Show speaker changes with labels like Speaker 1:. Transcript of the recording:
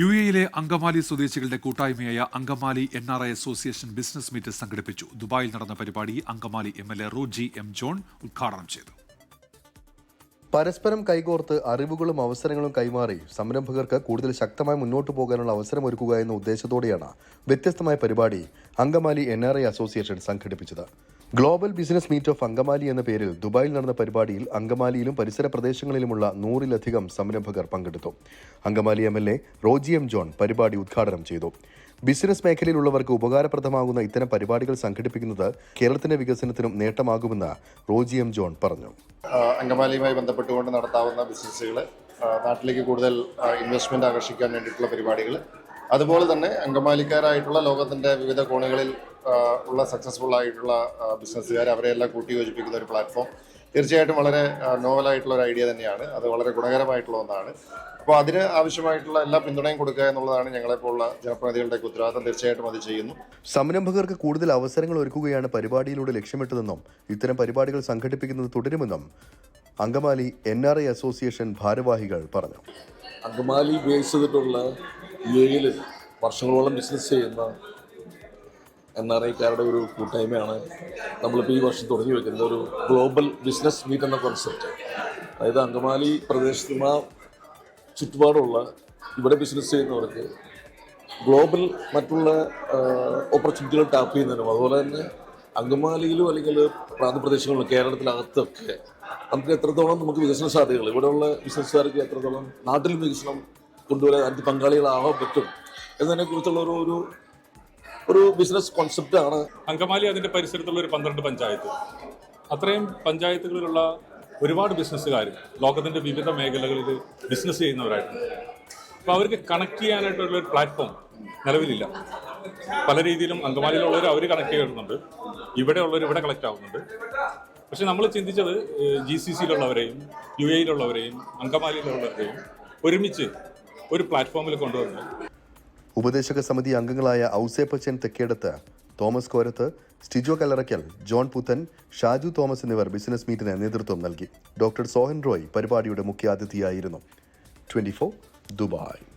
Speaker 1: U എയിലെ അങ്കമാലി സ്വദേശികളുടെ കൂട്ടായ്മയായ Angamaly N R I association business meet സംഘടിപ്പിച്ചു. ദുബായിൽ നടന്ന പരിപാടി Angamaly M L A Roji M John ഉദ്ഘാടനം ചെയ്തു.
Speaker 2: പരസ്പരം കൈകോർത്ത് അറിവുകളും അവസരങ്ങളും കൈമാറി സംരംഭകർക്ക് കൂടുതൽ ശക്തമായി മുന്നോട്ട് പോകാനുള്ള അവസരം ഒരുക്കുക എന്ന ഉദ്ദേശത്തോടെയാണ് വ്യത്യസ്തമായ പരിപാടി അങ്കമാലി എൻ അസോസിയേഷൻ സംഘടിപ്പിച്ചത്. Global business meet of Angamaly എന്ന പേരിൽ ദുബായിൽ നടന്ന പരിപാടിയിൽ അങ്കമാലിയിലും പരിസര പ്രദേശങ്ങളിലുമുള്ള നൂറിലധികം സംരംഭകർ പങ്കെടുത്തു. Angamaly M L A Roji M John പരിപാടി ഉദ്ഘാടനം ചെയ്തു. ബിസിനസ് മേഖലയിലുള്ളവർക്ക് ഉപകാരപ്രദമാകുന്ന ഇത്തരം പരിപാടികൾ സംഘടിപ്പിക്കുന്നത് കേരളത്തിന്റെ വികസനത്തിനും നേട്ടമാകുമെന്ന് റോജി എം ജോൺ പറഞ്ഞു.
Speaker 3: അങ്കമാലിയുമായി ബന്ധപ്പെട്ടുകൊണ്ട് നടത്താവുന്ന ബിസിനസ്സുകൾ നാട്ടിലേക്ക് കൂടുതൽ ഇൻവെസ്റ്റ്മെന്റ് ആകർഷിക്കാൻ വേണ്ടിയിട്ടുള്ള പരിപാടികൾ അതുപോലെ തന്നെ അങ്കമാലിക്കാരായിട്ടുള്ള ലോകത്തിന്റെ വിവിധ കോണുകളിൽ ഉള്ള സക്സസ്ഫുൾ ആയിട്ടുള്ള ബിസിനസ്സുകാർ അവരെയെല്ലാം കൂട്ടിയോജിപ്പിക്കുന്ന ഒരു പ്ലാറ്റ്ഫോം തീർച്ചയായിട്ടും വളരെ നോവലായിട്ടുള്ള ഒരു ഐഡിയ തന്നെയാണ്. അത് വളരെ ഗുണകരമായിട്ടുള്ള ഒന്നാണ്. അപ്പോൾ അതിന് ആവശ്യമായിട്ടുള്ള എല്ലാ പിന്തുണയും കൊടുക്കുക എന്നുള്ളതാണ് ഞങ്ങളെപ്പോലുള്ള ജനപ്രതിനിധികളുടെ ഉത്തരവാദിത്തം. തീർച്ചയായിട്ടും അത് ചെയ്യുന്നു.
Speaker 2: സംരംഭകർക്ക് കൂടുതൽ അവസരങ്ങൾ ഒരുക്കുകയാണ് പരിപാടിയിലൂടെ ലക്ഷ്യമിട്ടതെന്നും ഇത്തരം പരിപാടികൾ സംഘടിപ്പിക്കുന്നത് തുടരുമെന്നും Angamaly N R I association ഭാരവാഹികൾ പറഞ്ഞു.
Speaker 4: അങ്കമാലി ബേസ് ചെയ്തിട്ടുള്ള യു എയിൽ വർഷങ്ങളോളം ബിസിനസ് ചെയ്യുന്ന എൻ ആർ ഐക്കാരുടെ ഒരു കൂട്ടായ്മയാണ് നമ്മളിപ്പോൾ ഈ വർഷം തുടങ്ങി വെക്കുന്നത്. ഒരു ഗ്ലോബൽ ബിസിനസ് മീറ്റ് എന്ന കോൺസെപ്റ്റ് അതായത് അങ്കമാലി പ്രദേശത്തുള്ള ചുറ്റുപാടുള്ള ഇവിടെ ബിസിനസ് ചെയ്യുന്നവർക്ക് ഗ്ലോബൽ മറ്റുള്ള ഓപ്പർച്യൂണിറ്റികൾ ടാപ്പ് ചെയ്യുന്നതിനും അതുപോലെ തന്നെ അങ്കമാലിയിലും അല്ലെങ്കിൽ പ്രാന്തപ്രദേശങ്ങളിലും കേരളത്തിനകത്തൊക്കെ നമുക്ക് എത്രത്തോളം നമുക്ക് വികസന സാധ്യതകൾ ഇവിടെയുള്ള ബിസിനസ്സുകാർക്ക് എത്രത്തോളം നാട്ടിൽ വികസനം കൊണ്ടുവരാൻ അതിന് പങ്കാളികളാവാൻ പറ്റും. എന്നതിനെക്കുറിച്ചുള്ള ഒരു ഒരു ഒരു ബിസിനസ് കോൺസെപ്റ്റ് ആണ്.
Speaker 5: അങ്കമാലി അതിന്റെ പരിസരത്തുള്ള ഒരു പന്ത്രണ്ട് പഞ്ചായത്ത്. അത്രയും പഞ്ചായത്തുകളിലുള്ള ഒരുപാട് ബിസിനസ്സുകാർ ലോകത്തിന്റെ വിവിധ മേഖലകളിൽ ബിസിനസ് ചെയ്യുന്നവരായിട്ടുണ്ട്. അപ്പോൾ അവർക്ക് കണക്ട് ചെയ്യാനായിട്ടുള്ള ഒരു പ്ലാറ്റ്ഫോം നിലവിലില്ല. പല രീതിയിലും അങ്കമാലിയിലുള്ളവർ അവർ കണക്ട് ചെയ്യുന്നുണ്ട്. ഇവിടെ ഉള്ളവർ ഇവിടെ കളക്ട് ആവുന്നുണ്ട്. പക്ഷെ നമ്മൾ ചിന്തിച്ചത് ജി സി സിയിലുള്ളവരെയും യു എയിലുള്ളവരെയും അങ്കമാലിയിലുള്ളവരെയും ഒരുമിച്ച് ഒരു പ്ലാറ്റ്ഫോമിൽ കൊണ്ടുവന്നു.
Speaker 2: ഉപദേശക സമിതി അംഗങ്ങളായ Ousepachan Thekkedath Thomas Korath Stijo Kallarakkal John Puthan Shaju Thomas എന്നിവർ ബിസിനസ് മീറ്റിന് നേതൃത്വം നൽകി. ഡോക്ടർ സോഹൻ റോയ് പരിപാടിയുടെ മുഖ്യാതിഥിയായിരുന്നു. Twenty Dubai.